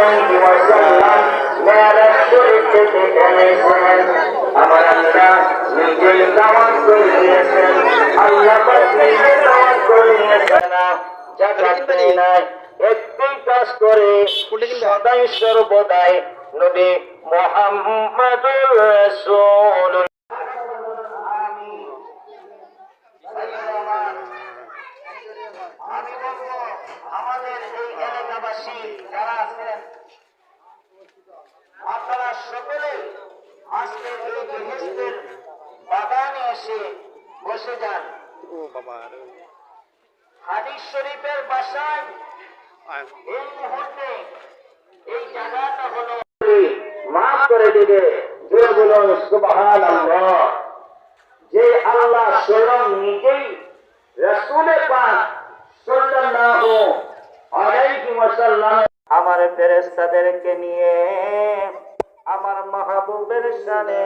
আলাইহি ওয়াসাল্লাম মেরাজ শরীফ থেকে এনেছেন আমার আল্লাহ আমাদের এই এলাকাবাসী আছেন। আপনারা সকলে আজকে এই গৃহস্থের বাগানে এসে বসে যান। ও বাবা হাদিস শরীফের বাসায় এই মুহূর্তে এই জায়গাটা হলো মাফ করে দিবে যে বলুন সুবহান যে আল্লাহ স্বয়ং নিজেই রসুলে পাক সাল্লাল্লাহু আলাইহি ওয়াসাল্লাম আমার ফেরেস্তাদেরকে নিয়ে আমার মাহবুবের শানে